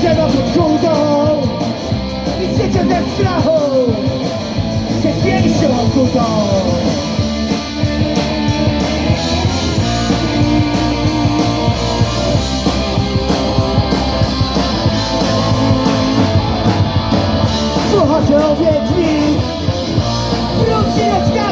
drzewo pod kółką I życie ze strachu! Przed większą okutą Słuchacie obietnic! Wróćcie na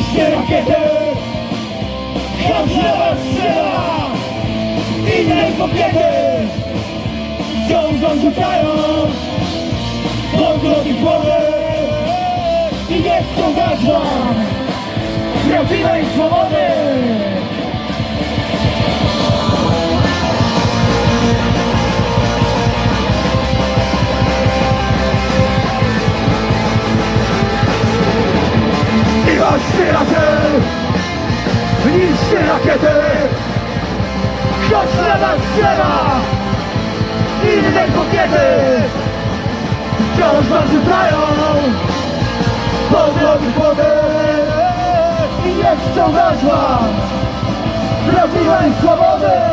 niszcie rakiety, was strzela, innej kobiety, wciąż wam rzucają, pod nogi głowy i nie chcą dać wam prawdziwej swobody. Rakiety, na was strzela, inne kobiety, wciąż wam rzucają. Pod nogi głowy i nie chcą dać wam prawdziwej swobody.